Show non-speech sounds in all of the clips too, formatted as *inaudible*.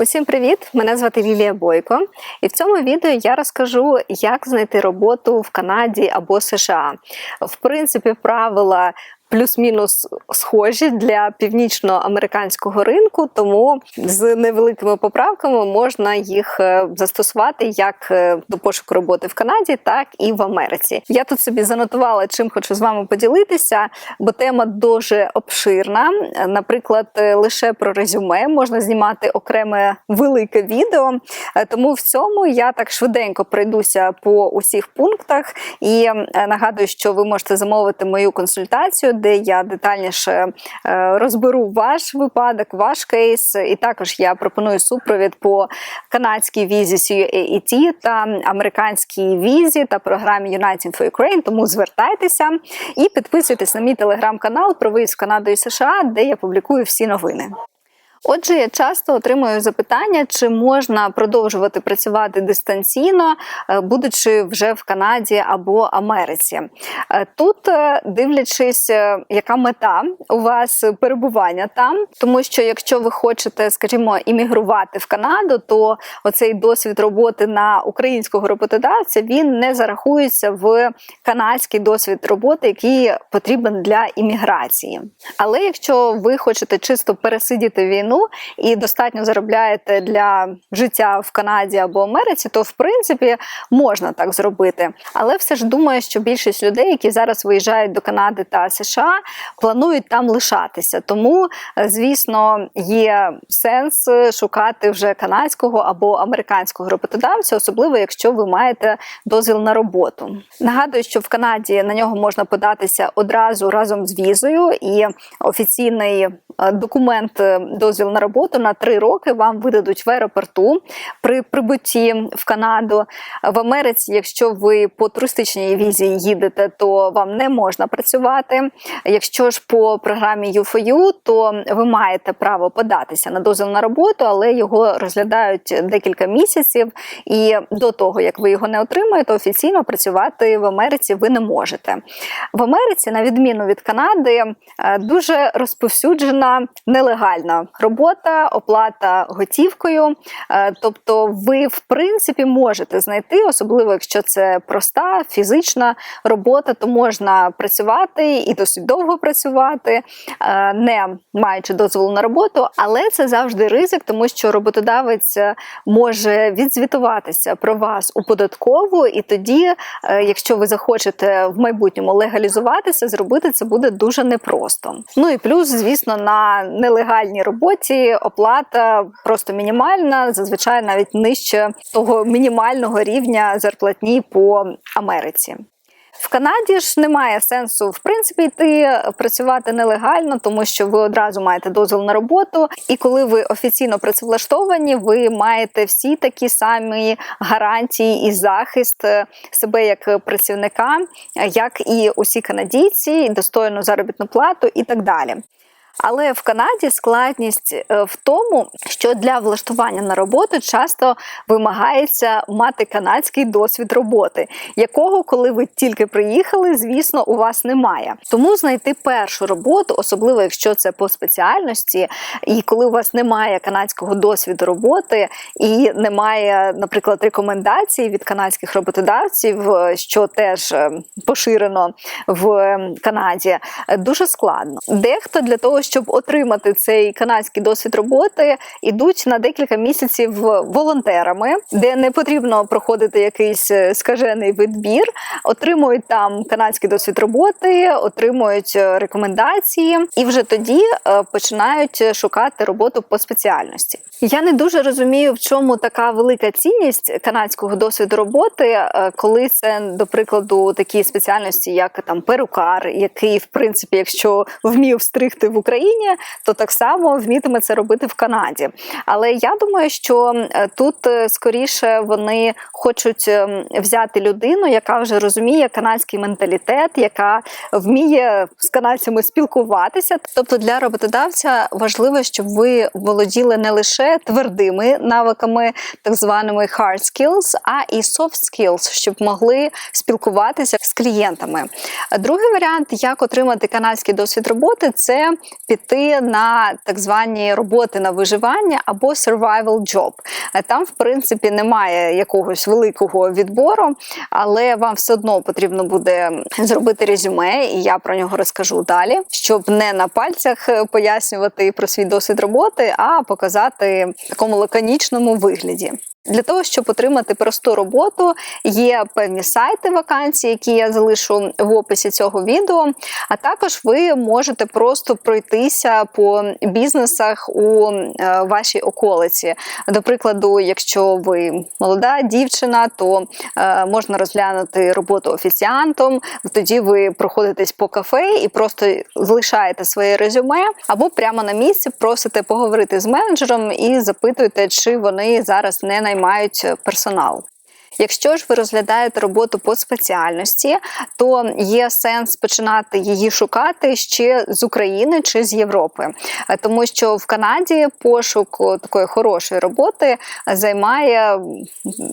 Усім привіт! Мене звати Лілія Бойко, і в цьому відео я розкажу, як знайти роботу в Канаді або США. В принципі, правила плюс-мінус схожі для північноамериканського ринку, тому з невеликими поправками можна їх е, застосувати як е, до пошуку роботи в Канаді, так і в Америці. Я тут собі занотувала, чим хочу з вами поділитися, бо тема дуже обширна. Наприклад, е, лише про резюме можна знімати окреме велике відео. Тому в цьому я так швиденько пройдуся по усіх пунктах і нагадую, що ви можете замовити мою консультацію де я детальніше е, розберу ваш випадок, ваш кейс. І також я пропоную супровід по канадській візі CUAET та американській візі та програмі United for Ukraine. Тому звертайтеся і підписуйтесь на мій телеграм-канал про виїзд в США, де я публікую всі новини. Отже, я часто отримую запитання, чи можна продовжувати працювати дистанційно, е, будучи вже в Канаді або Америці. Е, тут, е, дивлячись, яка мета у вас перебування там, тому що якщо ви хочете, скажімо, іммігрувати в Канаду, то оцей досвід роботи на українського роботодавця він не зарахується в канадський досвід роботи, який потрібен для імміграції. Але якщо ви хочете чисто пересидіти війну, війну і достатньо заробляєте для життя в Канаді або Америці, то в принципі можна так зробити. Але все ж думаю, що більшість людей, які зараз виїжджають до Канади та США, планують там лишатися. Тому, е, звісно, є сенс шукати вже канадського або американського роботодавця, особливо якщо ви маєте дозвіл на роботу. Нагадую, що в Канаді на нього можна податися одразу разом з візою, і офіційний документ е, дозвіл на роботу на три роки вам видадуть в аеропорту при прибутті в Канаду. В Америці, якщо ви по туристичній візі їдете, то вам не можна працювати. Якщо ж по програмі U4U, то ви маєте право податися на дозвіл на роботу, але його розглядають декілька місяців. І до того, як ви його не отримаєте, офіційно працювати в Америці ви не можете. В Америці, на відміну від Канади, е, дуже розповсюджена нелегальна робота оплата готівкою. Е, тобто, ви, в принципі, можете знайти, особливо якщо це проста фізична робота, то можна працювати і досить довго працювати, е, не маючи дозволу на роботу, але це завжди ризик, тому що роботодавець може відзвітуватися про вас у податкову, і тоді, е, якщо ви захочете в майбутньому легалізуватися, зробити це буде дуже непросто. Ну і плюс, звісно, на нелегальній роботі оплата просто мінімальна, зазвичай навіть нижче того мінімального рівня зарплатні по Америці. В Канаді ж немає сенсу в принципі йти працювати нелегально, тому що ви одразу маєте дозвіл на роботу. І коли ви офіційно працевлаштовані, ви маєте всі такі самі гарантії і захист себе як працівника, як і усі канадійці, достойну заробітну плату і так далі. Але в Канаді складність е, в тому, що для влаштування на роботу часто вимагається мати канадський досвід роботи, якого, коли ви тільки приїхали, звісно, у вас немає. Тому знайти першу роботу, особливо якщо це по спеціальності, і коли у вас немає канадського досвіду роботи і немає, наприклад, рекомендацій від канадських роботодавців, е, що теж е, поширено в Канаді, дуже складно. Дехто для того, щоб отримати цей канадський досвід роботи, ідуть на декілька місяців волонтерами, де не потрібно проходити якийсь е, скажений відбір, отримують там канадський досвід роботи, отримують е, рекомендації, і вже тоді е, починають шукати роботу по спеціальності. Я не дуже розумію, в чому така велика цінність канадського досвіду роботи, коли це, до прикладу, такі спеціальності, як там перукар, який, в принципі, якщо вмів стригти в Україні. Україні, то так само вмітиме це робити в Канаді. Але я думаю, що тут е, скоріше вони хочуть ем, взяти людину, яка вже розуміє канадський менталітет, яка вміє з канадцями спілкуватися. Тобто для роботодавця важливо, щоб ви володіли не лише твердими навиками, так званими hard skills, а і soft skills, щоб могли спілкуватися з клієнтами. Другий варіант, як отримати канадський досвід роботи, це піти на так звані роботи на виживання або survival job. Е, Там, в принципі, немає якогось великого відбору, але вам все одно потрібно буде зробити резюме, і я про нього розкажу далі, щоб не на пальцях е, пояснювати про свій досвід роботи, а показати в такому лаконічному вигляді. Для того, щоб отримати просту роботу, є певні сайти вакансій, які я залишу в описі цього відео. А також ви можете просто пройтися по бізнесах у е, вашій околиці. До прикладу, якщо ви молода дівчина, то е, можна розглянути роботу офіціантом. Тоді ви проходитесь по кафе і просто залишаєте своє резюме, або прямо на місці просите поговорити з менеджером і запитуєте, чи вони зараз не наймають персонал. Якщо ж ви розглядаєте роботу по спеціальності, то є сенс починати її шукати ще з України чи з Європи, Е, тому що в Канаді пошук такої хорошої роботи займає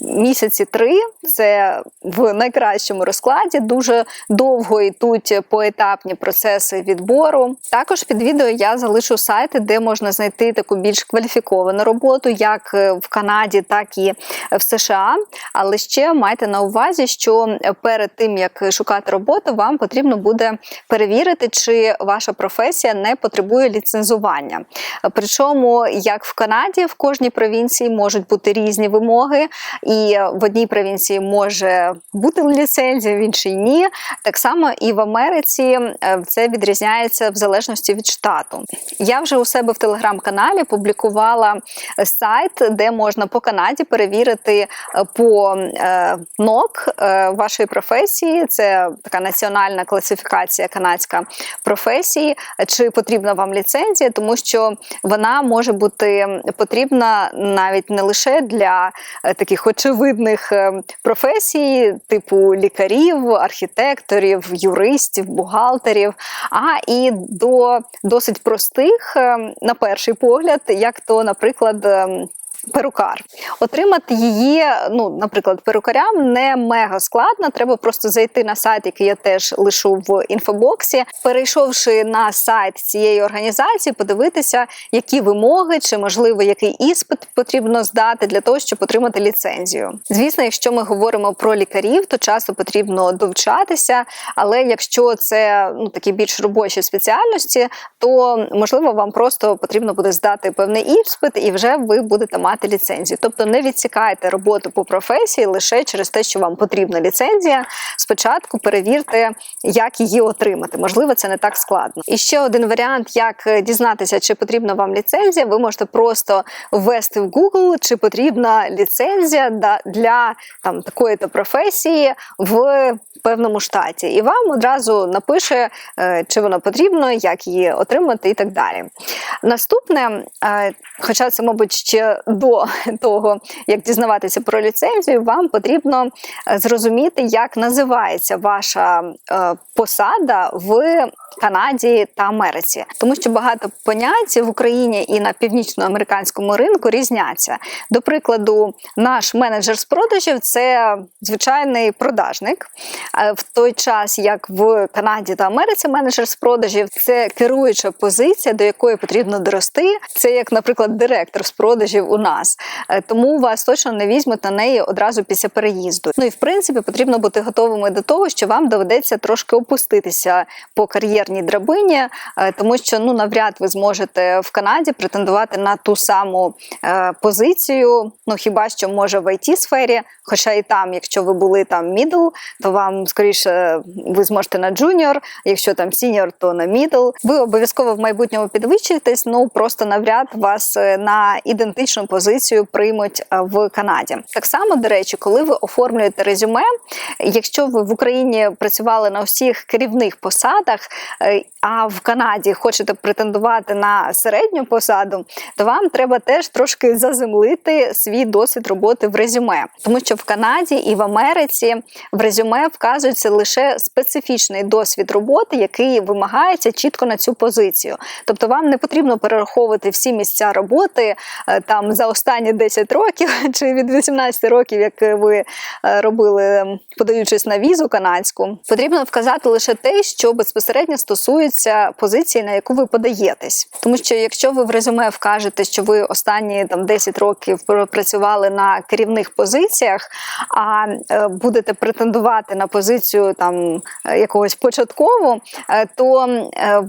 місяці три. Це в найкращому розкладі. Дуже довго йдуть поетапні процеси відбору. Також під відео я залишу сайти, де можна знайти таку більш кваліфіковану роботу, як е, в Канаді, так і в США. Але ще майте на увазі, що перед тим як шукати роботу, вам потрібно буде перевірити, чи ваша професія не потребує ліцензування. Причому, як в Канаді, в кожній провінції можуть бути різні вимоги, і в одній провінції може бути ліцензія, в іншій ні. Так само і в Америці е, це відрізняється в залежності від штату. Я вже у себе в телеграм-каналі публікувала сайт, де можна по Канаді перевірити е, по е, НОК е, вашої професії. Це така національна класифікація канадська професії. Чи потрібна вам ліцензія, тому що вона може бути потрібна навіть не лише для е, таких очевидних е, професій, типу лікарів, архітекторів, юристів, бухгалтерів, а і до досить простих, е, на перший погляд, як то, наприклад. Перукар отримати її, ну наприклад, перукарям не мега складно. Треба просто зайти на сайт, який я теж лишу в інфобоксі. Перейшовши на сайт цієї організації, подивитися, які вимоги чи можливо який іспит потрібно здати для того, щоб отримати ліцензію. Звісно, якщо ми говоримо про лікарів, то часто потрібно довчатися. Але якщо це ну такі більш робочі спеціальності, то можливо вам просто потрібно буде здати певний іспит, і вже ви будете мати мати ліцензію. Тобто не відсікайте роботу по професії лише через те, що вам потрібна ліцензія. Спочатку перевірте, як її отримати. Можливо, це не так складно. І ще один варіант, як дізнатися, чи потрібна вам ліцензія, ви можете просто ввести в Google, чи потрібна ліцензія для там такої-то професії в певному штаті, і вам одразу напише, е, чи воно потрібно, як її отримати, і так далі. Наступне, е, хоча це, мабуть, ще до того, як дізнаватися про ліцензію, вам потрібно е, зрозуміти, як називається ваша посада в Канаді та Америці, тому що багато понять в Україні і на північноамериканському ринку різняться. До прикладу, наш менеджер з продажів це звичайний продажник. В той час, як в Канаді та Америці, менеджер з продажів це керуюча позиція, до якої потрібно дорости. Це як, наприклад, директор з продажів у нас. Е, тому вас точно не візьмуть на неї одразу після переїзду. Ну і в принципі потрібно бути готовими до того, що вам доведеться трошки опуститися по кар'єрній драбині, е, тому що ну навряд ви зможете в Канаді претендувати на ту саму е, позицію. Ну хіба що може в it сфері, хоча і там, якщо ви були там мідл, то вам скоріше ви зможете на джуніор, якщо там сіньор, то на мідл. Ви обов'язково в майбутньому підвищитесь, ну просто навряд вас на ідентичну позицію приймуть в Канаді. Так само, до речі, коли ви оформлюєте резюме, якщо ви в Україні працювали на всіх керівних посадах, а в Канаді хочете претендувати на середню посаду, то вам треба теж трошки заземлити свій досвід роботи в резюме, тому що в Канаді і в Америці в резюме вказується лише специфічний досвід роботи, який вимагається чітко на цю позицію. Тобто, вам не потрібно перераховувати всі місця роботи там за останні 10 років, *laughs* чи від 18 років, як ви е, робили, подаючись на візу канадську, потрібно вказати лише те, що безпосередньо стосується позиції, на яку ви подаєтесь. Тому що якщо ви в резюме вкажете, що ви останні там 10 років працювали на керівних позиціях, а е, будете претендувати на позицію там якогось початкову, то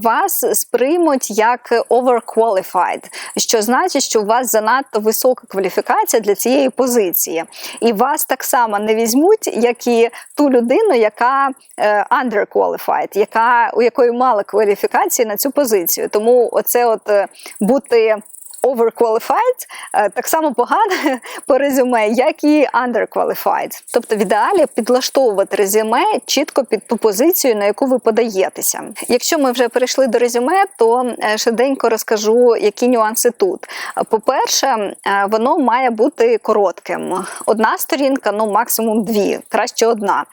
вас сприймуть як overqualified, що значить, що у вас занадто висока кваліфікація для цієї позиції, і вас так само не візьмуть, як і ту людину, яка е, underqualified, яка у якої мало кваліфікації на цю позицію. Тому оце от е, бути overqualified е, так само погано *laughs* по резюме, як і underqualified. Тобто, в ідеалі підлаштовувати резюме чітко під ту позицію, на яку ви подаєтеся. Якщо ми вже перейшли до резюме, то е, швиденько розкажу, які нюанси тут. По-перше, е, воно має бути коротким. Одна сторінка, ну максимум дві, краще одна.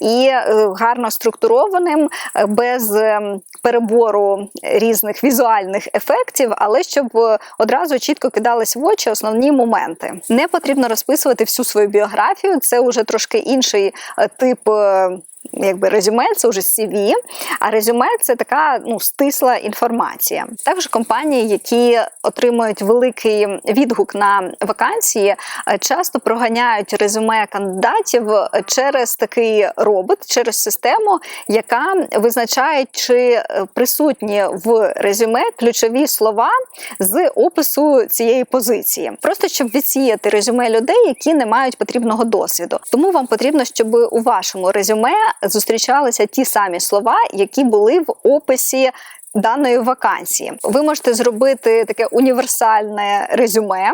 І гарно структурованим, без ем, перебору різних візуальних ефектів, але щоб одразу чітко кидались в очі основні моменти. Не потрібно розписувати всю свою біографію, це вже трошки інший е, тип е, якби резюме це вже CV, а резюме це така ну, стисла інформація. Також компанії, які отримують великий відгук на вакансії, е, часто проганяють резюме кандидатів через такий робот, через систему, яка визначає, чи е, присутні в резюме ключові слова з опису цієї позиції, просто щоб відсіяти резюме людей, які не мають потрібного досвіду. Тому вам потрібно, щоб у вашому резюме зустрічалися ті самі слова, які були в описі даної вакансії. Ви можете зробити таке універсальне резюме,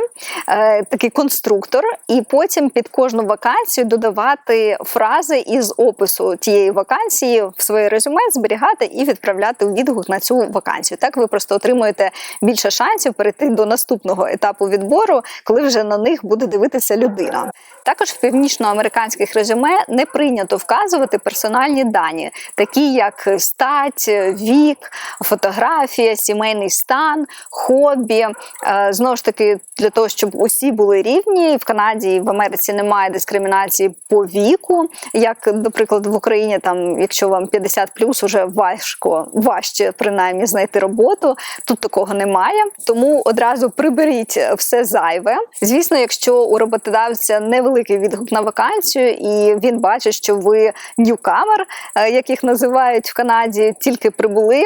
е, такий конструктор, і потім під кожну вакансію додавати фрази із опису тієї вакансії в своє резюме, зберігати і відправляти у відгук на цю вакансію. Так ви просто отримуєте більше шансів перейти до наступного етапу відбору, коли вже на них буде дивитися людина. Також в північноамериканських резюме не прийнято вказувати персональні дані, такі як стать, вік фотографія, сімейний стан, хобі. Е, знову ж таки, для того, щоб усі були рівні, в Канаді і в Америці немає дискримінації по віку. Як, наприклад, в Україні, там, якщо вам 50 плюс, уже важко важче принаймні знайти роботу. Тут такого немає. Тому одразу приберіть все зайве. Звісно, якщо у роботодавця невеликий відгук на вакансію, і він бачить, що ви ньюкамер, як їх називають в Канаді, тільки прибули,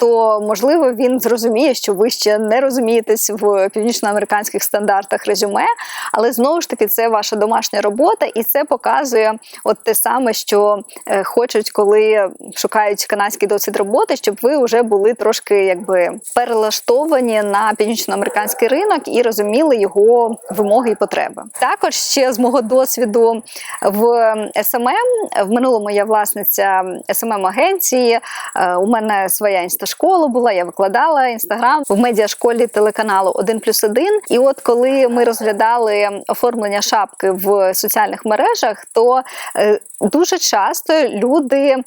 то можливо він зрозуміє, що ви ще не розумієтесь в північноамериканських стандартах резюме, але знову ж таки це ваша домашня робота, і це показує от те саме, що е, хочуть, коли шукають канадський досвід роботи, щоб ви вже були трошки якби перелаштовані на північноамериканський ринок і розуміли його вимоги і потреби. Також ще з мого досвіду в СММ в минулому я власниця СММ агенції. Е, у мене своя інсташкола школу була, я викладала інстаграм в медіашколі телеканалу 1 плюс 1. І от коли ми розглядали оформлення шапки в соціальних мережах, то е, дуже часто люди е,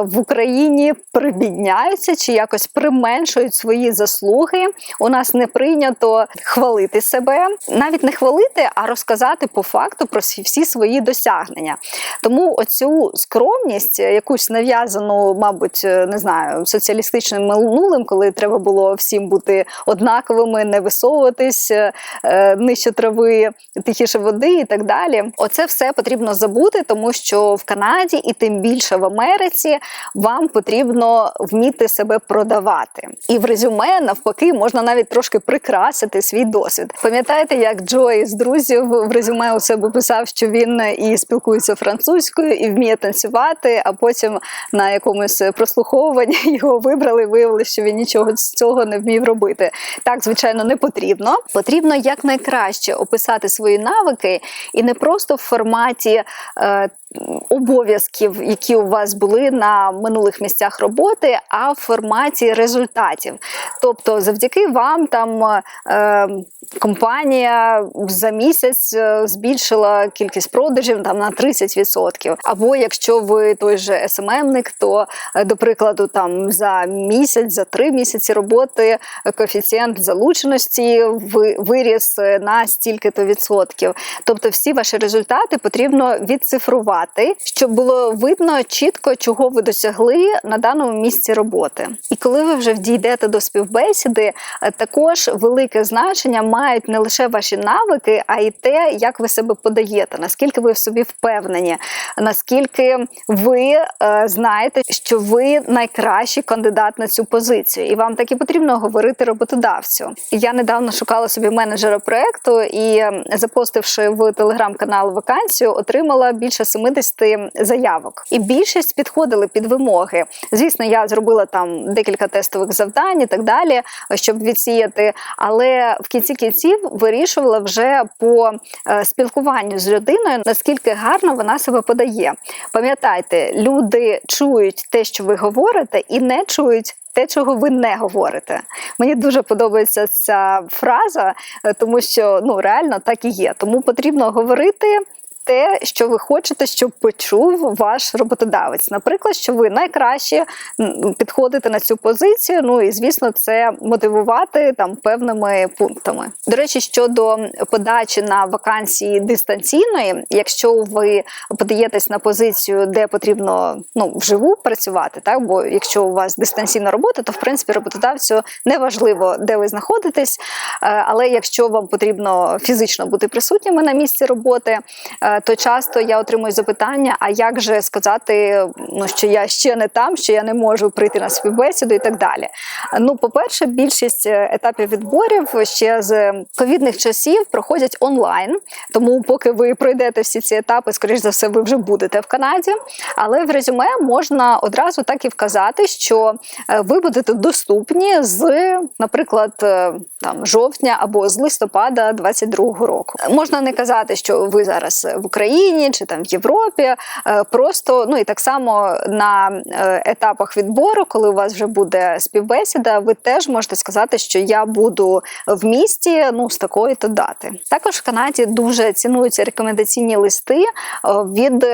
в Україні прибідняються чи якось применшують свої заслуги. У нас не прийнято хвалити себе, навіть не хвалити, а розказати по факту про всі свої досягнення. Тому оцю скромність, якусь нав'язану, мабуть, не знаю, соціалістичним минулим, коли треба було всім бути однаковими, не висовуватись е, нижче трави, тихіше води і так далі. Оце все потрібно забути, тому що в Канаді і тим більше в Америці вам потрібно вміти себе продавати. І в резюме навпаки можна навіть трошки прикрасити свій досвід. Пам'ятаєте, як Джой з друзів в резюме у себе писав, що він і спілкується французькою, і вміє танцювати, а потім на якомусь прослуховуванні *laughs* його вибрали. Виявили, що він нічого з цього не вмів робити. Так, звичайно, не потрібно. Потрібно якнайкраще описати свої навики і не просто в форматі. Е, обов'язків, які у вас були на минулих місцях роботи, а в форматі результатів. Тобто, завдяки вам там е, компанія за місяць е, збільшила кількість продажів там на 30%. Або якщо ви той же СММник, то е, до прикладу, там за місяць, за три місяці роботи коефіцієнт залученості ви- виріс е, на стільки-то відсотків. Тобто, всі ваші результати потрібно відцифрувати, щоб було видно чітко, чого ви досягли на даному місці роботи. І коли ви вже дійдете до співбесіди, е, також велике значення мають не лише ваші навики, а й те, як ви себе подаєте, наскільки ви в собі впевнені, наскільки ви е, знаєте, що ви найкращий кандидат на цю позицію, і вам так і потрібно говорити роботодавцю. Я недавно шукала собі менеджера проекту і, запостивши в телеграм-канал вакансію, отримала більше 70 заявок. І більшість підходили під вимоги. Звісно, я зробила там декілька тестових завдань і так далі, щоб відсіяти. Але в кінці кінців вирішувала вже по е, спілкуванню з людиною, наскільки гарно вона себе подає. Пам'ятайте, люди чують те, що ви говорите, і не чують. Те, чого ви не говорите, мені дуже подобається ця фраза, е, тому що ну реально так і є. Тому потрібно говорити те, що ви хочете, щоб почув ваш роботодавець. Наприклад, що ви найкраще підходите на цю позицію. Ну і звісно, це мотивувати там певними пунктами. До речі, щодо подачі на вакансії дистанційної, якщо ви подаєтесь на позицію, де потрібно ну вживу працювати, так бо якщо у вас дистанційна робота, то в принципі роботодавцю не важливо, де ви знаходитесь. Е, Але якщо вам потрібно фізично бути присутніми на місці роботи, е, то часто я отримую запитання: а як же сказати, ну що я ще не там, що я не можу прийти на співбесіду і так далі. Ну, по-перше, більшість е, етапів відборів ще з ковідних часів проходять онлайн. Тому, поки ви пройдете всі ці етапи, скоріш за все, ви вже будете в Канаді. Але в резюме можна одразу так і вказати, що е, ви будете доступні з, наприклад, е, там жовтня або з листопада 22-го року. Можна не казати, що ви зараз в Україні чи там в Європі. е, Просто ну і так само на е, етапах відбору, коли у вас вже буде співбесіда, ви теж можете сказати, що я буду в місті ну з такої то дати. Також в Канаді дуже цінуються рекомендаційні листи е, від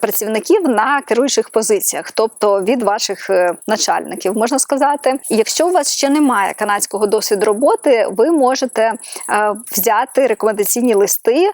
працівників на керуючих позиціях, тобто від ваших начальників, можна сказати. Якщо у вас ще немає канадського досвіду роботи, ви можете взяти рекомендаційні листи,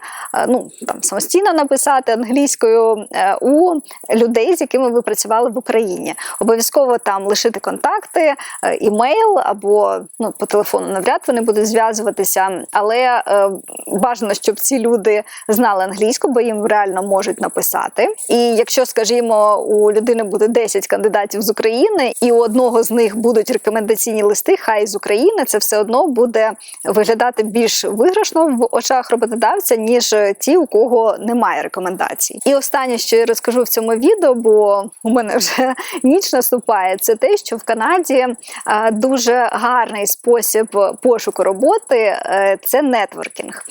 ну там самостійно написати англійською е, у людей, з якими ви працювали в Україні. Обов'язково там лишити контакти, е, імейл або ну по телефону навряд вони будуть зв'язуватися, але е, бажано, щоб ці люди знали англійську, бо їм реально можуть написати. І якщо, скажімо, у людини буде 10 кандидатів з України, і у одного з них будуть рекомендаційні листи, хай з України, це все одно буде виглядати більш виграшно в очах роботодавця, ніж ті, у кого немає рекомендацій. І останнє, що я розкажу в цьому відео, бо у мене вже *laughs* ніч наступає, це те, що в Канаді е, дуже гарний спосіб пошуку роботи е, це нетворкінг.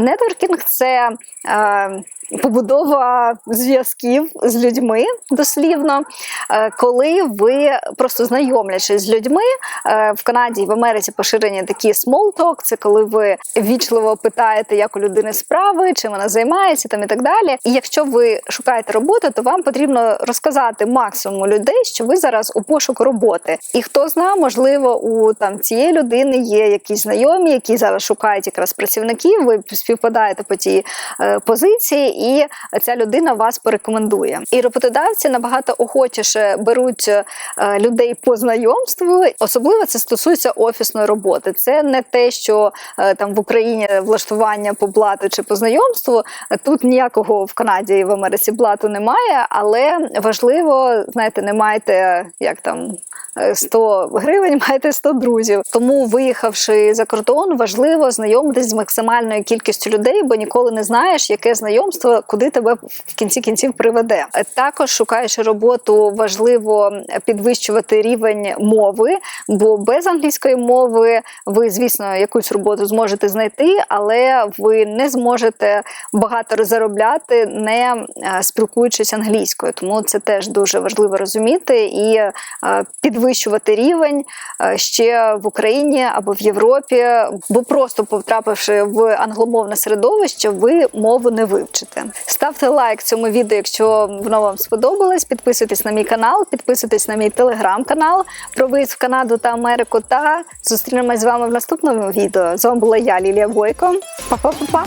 Нетворкінг це е, побудова зв'язків з людьми дослівно, е, коли ви просто знайомлячись з людьми е, в Канаді і в Америці поширені такі small talk, це коли ви вічливо питаєте, як у людини справи, чим вона займається, там і так далі. І якщо ви шукаєте роботу, то вам потрібно розказати максимуму людей, що ви зараз у пошуку роботи. І хто знає, можливо, у там цієї людини є якісь знайомі, які зараз шукають якраз працівників. Ви співпадаєте по тій е, позиції, і ця людина вас порекомендує. І роботодавці набагато охочіше беруть е, людей по знайомству. Особливо це стосується офісної роботи. Це не те, що е, там в Україні влаштування по блату чи по знайомству. Тут ніякого в Канаді і в Америці блату немає, але важливо, знаєте, не маєте як там 100 гривень, *laughs* маєте 100 друзів. Тому, виїхавши за кордон, важливо знайомитись з максимальною кількістю людей, бо ніколи не знаєш, яке знайомство куди тебе в кінці кінців приведе. Е, Також шукаючи роботу, важливо підвищувати рівень мови, бо без англійської мови ви, звісно, якусь роботу зможете знайти, але ви не зможете багато заробляти, не е, спілкуючись англійською. Тому це теж дуже важливо розуміти і е, підвищувати рівень е, ще в Україні або в Європі, бо просто потрапивши в англомовне середовище, ви мову не вивчите. Ставте лайк цьому відео, якщо воно вам сподобалось. Підписуйтесь на мій канал, підписуйтесь на мій телеграм-канал про виїзд в Канаду та Америку. Та зустрінемось з вами в наступному відео. З вами була я, Лілія Бойко. Па-па-па-па!